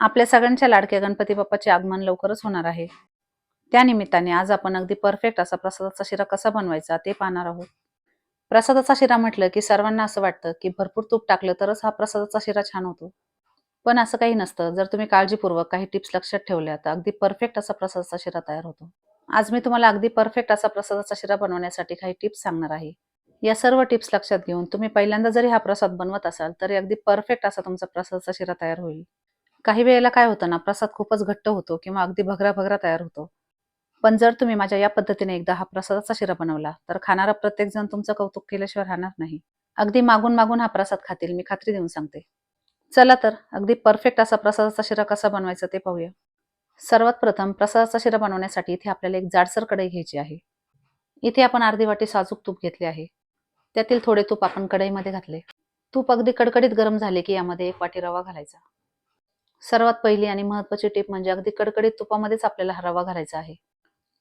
आपल्या सगळ्यांच्या लाडक्या गणपती बाप्पाचे आगमन लवकरच होणार आहे. त्यानिमित्ताने आज आपण अगदी परफेक्ट असा प्रसादाचा शिरा कसा बनवायचा ते पाहणार आहोत. प्रसादाचा शिरा म्हटलं की सर्वांना असं वाटतं की भरपूर तूप टाकलं तरच हा प्रसादाचा शिरा छान होतो. पण असं काही नसतं. जर तुम्ही काळजीपूर्वक काही टिप्स लक्षात ठेवल्या तर अगदी परफेक्ट असा प्रसादाचा शिरा तयार होतो. आज मी तुम्हाला अगदी परफेक्ट असा प्रसादाचा शिरा बनवण्यासाठी काही टिप्स सांगणार आहे. या सर्व टिप्स लक्षात घेऊन तुम्ही पहिल्यांदा जरी हा प्रसाद बनवत असाल तरी अगदी परफेक्ट असा तुमचा प्रसादाचा शिरा तयार होईल. काही वेळेला काय होतं ना प्रसाद खूपच घट्ट होतो किंवा अगदी भगरा भगरा तयार होतो. पण जर तुम्ही माझ्या या पद्धतीने एकदा हा प्रसादाचा शिरा बनवला तर खाणारा प्रत्येक जण तुमचं कौतुक केल्याशिवाय राहणार नाही. अगदी मागून मागून हा प्रसाद खातील मी खात्री देऊन सांगते. चला तर अगदी परफेक्ट असा प्रसादाचा शिरा कसा बनवायचा ते पाहूया. सर्वात प्रथम प्रसादाचा शिरा बनवण्यासाठी इथे आपल्याला एक जाडसर कढई घ्यायची आहे. इथे आपण अर्धी वाटी साजूक तूप घेतले आहे. त्यातील थोडे तूप आपण कढईमध्ये घातले. तूप अगदी कडकडीत गरम झाले की यामध्ये एक वाटी रवा घालायचा. सर्वात पहिली आणि महत्वाची टीप म्हणजे अगदी कडकडीत तुपामध्येच आपल्याला हा रवा घालायचा आहे.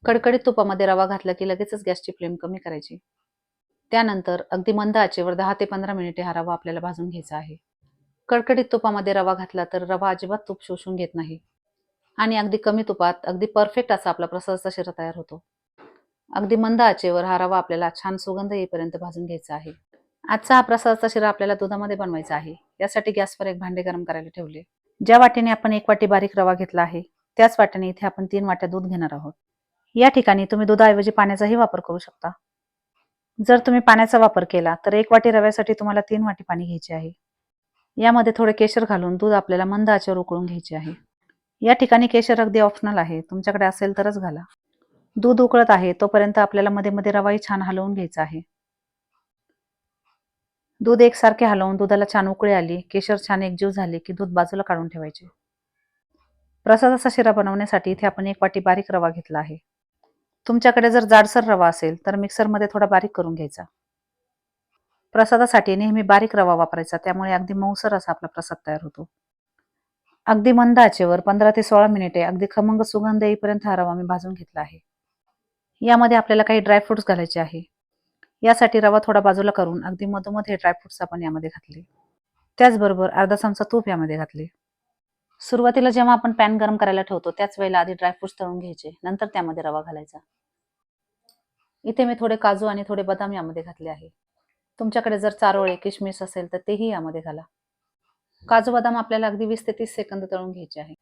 कडकडीत तुपामध्ये रवा घातला की लगेचच गॅसची फ्लेम कमी करायची. त्यानंतर अगदी मंद आचेवर दहा ते पंधरा मिनिटे हा रवा आपल्याला भाजून घ्यायचा आहे. कडकडीत तुपामध्ये रवा घातला तर रवा अजिबात तूप शोषून घेत नाही. आणि अगदी कमी तुपात अगदी परफेक्ट असा आपला प्रसादाचा शिरा तयार होतो. अगदी मंद आचेवर हा रवा आपल्याला छान सुगंध येईपर्यंत भाजून घ्यायचा आहे. आजचा हा प्रसादाचा शिरा आपल्याला दुधामध्ये बनवायचा आहे. यासाठी गॅसवर एक भांडे गरम करायला ठेवले. ज्या वाटेने आपण एक वाटी बारीक रवा घेतला आहे त्याच वाट्याने इथे आपण तीन वाट्या दूध घेणार आहोत. या ठिकाणी तुम्ही दुधाऐवजी पाण्याचाही वापर करू शकता. जर तुम्ही पाण्याचा वापर केला तर एक वाटी रव्यासाठी तुम्हाला तीन वाटी पाणी घ्यायचे आहे. यामध्ये थोडे केशर घालून दूध आपल्याला मंद आचेवर उकळून घ्यायचे आहे. या ठिकाणी केशर अगदी ऑप्शनल आहे तुमच्याकडे असेल तरच घाला. दूध उकळत आहे तोपर्यंत आपल्याला मध्ये मध्ये रवाही छान हलवून घ्यायचा आहे. दूध एकसारखे हलवून दुधाला छान उकळी आली केशर छान एकजीव झाले की दूध बाजूला काढून ठेवायचे. प्रसादाचा शिरा बनवण्यासाठी इथे आपण एक वाटी बारीक रवा घेतला आहे. तुमच्याकडे जर जाडसर रवा असेल तर मिक्सरमध्ये थोडा बारीक करून घ्यायचा. प्रसादासाठी नेहमी बारीक रवा वापरायचा त्यामुळे अगदी मऊसर असा आपला प्रसाद तयार होतो. अगदी मंद आचेवर पंधरा ते सोळा मिनिटे अगदी खमंग सुगंध येईपर्यंत हा रवा मी भाजून घेतला आहे. यामध्ये आपल्याला काही ड्रायफ्रुट्स घालायचे आहे. यासाठी रवा थोडा बाजूला करून अगदी मधोमध हे ड्रायफ्रुट्स आपण यामध्ये घातले. त्याचबरोबर अर्धा चमचा तूप यामध्ये घातले. सुरुवातीला जेव्हा आपण पॅन गरम करायला ठेवतो त्याच वेळेला आधी ड्रायफ्रुट्स तळून घ्यायचे. नंतर त्यामध्ये रवा घालायचा. इथे मी थोडे काजू आणि थोडे बदाम यामध्ये घातले आहे. तुमच्याकडे जर चारोळे किशमिश असेल तर तेही यामध्ये घाला. काजू बदाम आपल्याला अगदी वीस ते तीस सेकंद तळून घ्यायचे आहे.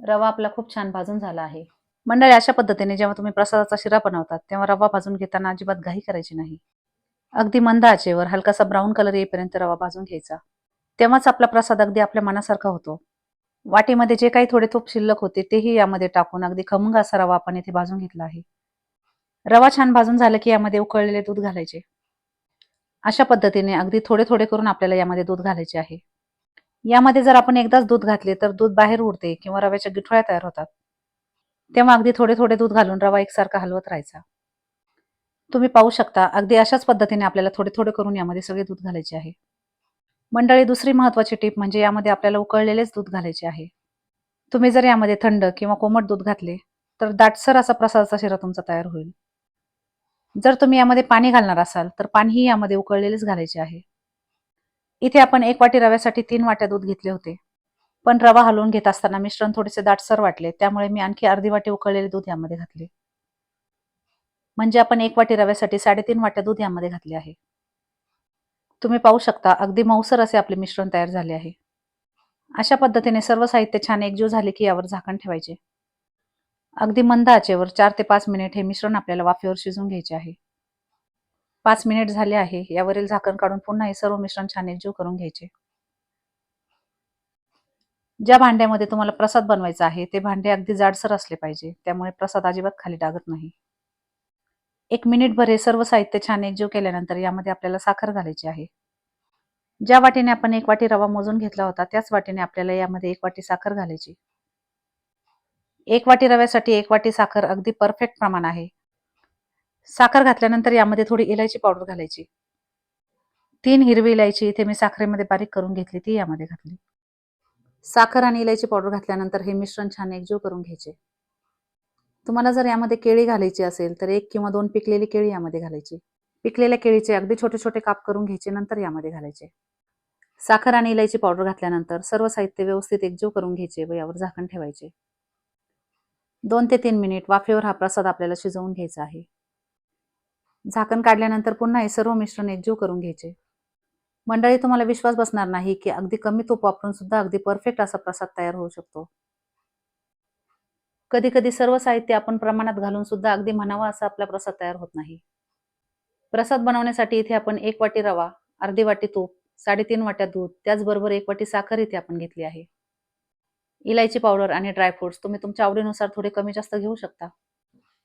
रवा आपला खूप छान भाजून झाला आहे. मंडळी अशा पद्धतीने जेव्हा तुम्ही प्रसादाचा शिरा बनवतात तेव्हा रवा भाजून घेताना अजिबात घाई करायची नाही. अगदी मंद आचेवर हलकासा ब्राऊन कलर येईपर्यंत रवा भाजून घ्यायचा. तेव्हाच आपला प्रसाद अगदी आपल्या मनासारखा होतो. वाटीमध्ये जे काही थोडे तूप शिल्लक होते तेही यामध्ये टाकून अगदी खमंग असा रवा आपण इथे भाजून घेतला आहे. रवा छान भाजून झालं की यामध्ये उकळलेले दूध घालायचे. अशा पद्धतीने अगदी थोडे थोडे करून आपल्याला यामध्ये दूध घालायचे आहे. यामध्ये जर आपण एकदाच दूध घातले तर दूध बाहेर उडते किंवा रव्याच्या गिठोळ्या तयार होतात. तेव्हा अगदी थोडे थोडे दूध घालून रवा एकसारखा हलवत राहायचा. तुम्ही पाहू शकता. अगदी अशाच पद्धतीने आपल्याला थोडे थोडे करून यामध्ये सगळे दूध घालायचे आहे. मंडळी दुसरी महत्वाची टीप म्हणजे यामध्ये आपल्याला उकळलेलेच दूध घालायचे आहे. तुम्ही जर यामध्ये थंड किंवा कोमट दूध घातले तर दाटसर असा प्रसादाचा शिरा तुमचा तयार होईल. जर तुम्ही यामध्ये पाणी घालणार असाल तर पाणीही यामध्ये उकळलेलेच घालायचे आहे. इथे आपण एक वाटी रव्यासाठी तीन वाट्या दूध घेतले होते. पण रवा हलवून घेत असताना मिश्रण थोडेसे दाटसर वाटले त्यामुळे मी आणखी अर्धी वाटी उकळलेले दूध यामध्ये घातले. म्हणजे आपण एक वाटी रव्यासाठी साडेतीन वाट्या दूध यामध्ये घातले आहे. तुम्ही पाहू शकता अगदी मऊसर असे आपले मिश्रण तयार झाले आहे. अशा पद्धतीने सर्व साहित्य छान एकजीव झाले की यावर झाकण ठेवायचे. अगदी मंद आचेवर चार ते पाच मिनिट हे मिश्रण आपल्याला वाफेवर शिजून घ्यायचे आहे. पाच मिनिट झाले आहे यावरील झाकण काढून पुन्हा हे सर्व मिश्रण छान एकजीव करून घ्यायचे. ज्या भांड्यामध्ये तुम्हाला प्रसाद बनवायचा आहे ते भांडे अगदी जाडसर असले पाहिजे त्यामुळे प्रसाद अजिबात खाली डागत नाही. एक मिनिटभर हे सर्व साहित्य छान एकजीव केल्यानंतर यामध्ये आपल्याला साखर घालायची आहे. ज्या वाटीने आपण एक वाटी रवा मोजून घेतला होता त्याच वाटीने आपल्याला यामध्ये एक वाटी साखर घालायची. एक वाटी रव्यासाठी एक वाटी साखर अगदी परफेक्ट प्रमाण आहे. साखर घातल्यानंतर यामध्ये थोडी इलायची पावडर घालायची. तीन हिरवी इलायची इथे मी साखरेमध्ये बारीक करून घेतली ती यामध्ये घातली. साखर आणि इलायची पावडर घातल्यानंतर हे मिश्रण छान एकजीव करून घ्यायचे. तुम्हाला जर यामध्ये केळी घालायची असेल तर एक किंवा दोन पिकलेली केळी यामध्ये घालायची. पिकलेल्या केळीचे अगदी छोटे छोटे काप करून घ्यायचे नंतर यामध्ये घालायचे. साखर आणि इलायची पावडर घातल्यानंतर सर्व साहित्य व्यवस्थित एकजीव करून घ्यायचे व यावर झाकण ठेवायचे. दोन ते तीन मिनिट वाफेवर हा प्रसाद आपल्याला शिजवून घ्यायचा आहे. झाकण काढल्यानंतर पुन्हा हे सर्व मिश्रण एकजीव करून घ्यायचे. मंडळी तुम्हाला विश्वास बसणार नाही की अगदी कमी तूप वापरून सुद्धा अगदी परफेक्ट असा प्रसाद तयार होऊ शकतो. कधी कधी सर्व साहित्य आपण प्रमाणात घालून सुद्धा अगदी म्हणावा असा आपला प्रसाद तयार होत नाही. प्रसाद बनवण्यासाठी इथे आपण एक वाटी रवा अर्धी वाटी तूप साडेतीन वाट्या दूध त्याचबरोबर एक वाटी साखर इथे आपण घेतली आहे. इलायची पावडर आणि ड्रायफ्रुट्स तुम्ही तुमच्या आवडीनुसार थोडे कमी जास्त घेऊ शकता.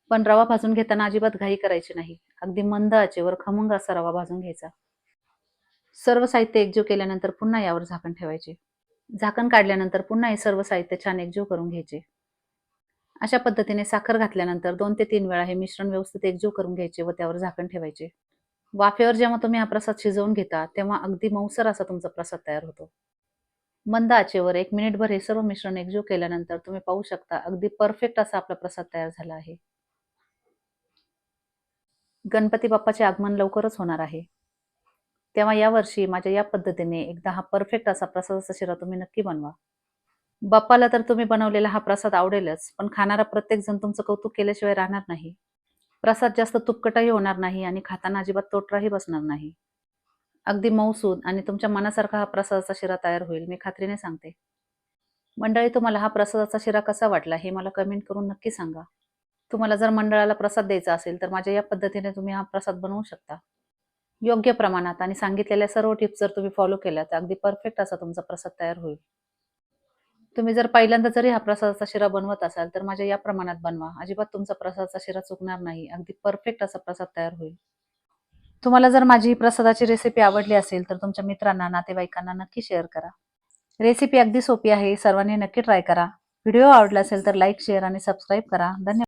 पण रवा भाजून घेताना अजिबात घाई करायची नाही. अगदी मंद आचेवर खमंग असा रवा भाजून घ्यायचा. सर्व साहित्य एकजीव केल्यानंतर पुन्हा यावर झाकण ठेवायचे. झाकण काढल्यानंतर पुन्हा हे सर्व साहित्य छान एकजीव करून घ्यायचे. अशा पद्धतीने साखर घातल्यानंतर दोन ते तीन वेळा हे मिश्रण व्यवस्थित एकजीव करून घ्यायचे व त्यावर झाकण ठेवायचे. वाफेवर जेव्हा तुम्ही हा प्रसाद शिजवून घेता तेव्हा अगदी मऊसर असा तुमचा प्रसाद तयार होतो. मंद आचेवर एक मिनिटभर हे सर्व मिश्रण एकजीव केल्यानंतर तुम्ही पाहू शकता अगदी परफेक्ट असा आपला प्रसाद तयार झाला आहे. गणपती बाप्पाचे आगमन लवकरच होणार आहे. तेव्हा यावर्षी माझ्या या पद्धतीने एकदा हा परफेक्ट असा प्रसादाचा शिरा तुम्ही नक्की बनवा. बाप्पाला तर तुम्ही बनवलेला हा प्रसाद आवडेलच पण खाणारा प्रत्येक जण तुमचं कौतुक केल्याशिवाय राहणार नाही. प्रसाद जास्त तुपकटही होणार नाही आणि खाताना अजिबात तोटराही बसणार नाही. अगदी मऊसूद आणि तुमच्या मनासारखा हा प्रसादाचा शिरा तयार होईल मी खात्रीने सांगते. मंडळी तुम्हाला हा प्रसादाचा शिरा कसा वाटला हे मला कमेंट करून नक्की सांगा. तुम्हाला जर मंडळाला प्रसाद द्यायचा असेल तर माझ्या या पद्धतीने तुम्ही हा प्रसाद बनवू शकता. योग्य प्रमाणात आणि सांगितलेल्या सर्व टिप्स जर तुम्ही फॉलो केल्या तर अगदी परफेक्ट असा तुमचा प्रसाद तयार होईल. तुम्ही जर पहिल्यांदा जरी हा प्रसादाचा शिरा बनवत असाल तर माझ्या या प्रमाणात बनवा. अजिबात तुमचा प्रसादाचा शिरा चुकणार नाही. अगदी परफेक्ट असा प्रसाद तयार होईल. तुम्हाला जर माझी प्रसादाची रेसिपी आवडली असेल तर तुमच्या मित्रांना नातेवाईकांना नक्की शेअर करा. रेसिपी अगदी सोपी आहे. सर्वांनी नक्की ट्राय करा. व्हिडिओ आवडला असेल तर लाईक शेअर आणि सबस्क्राईब करा. धन्यवाद.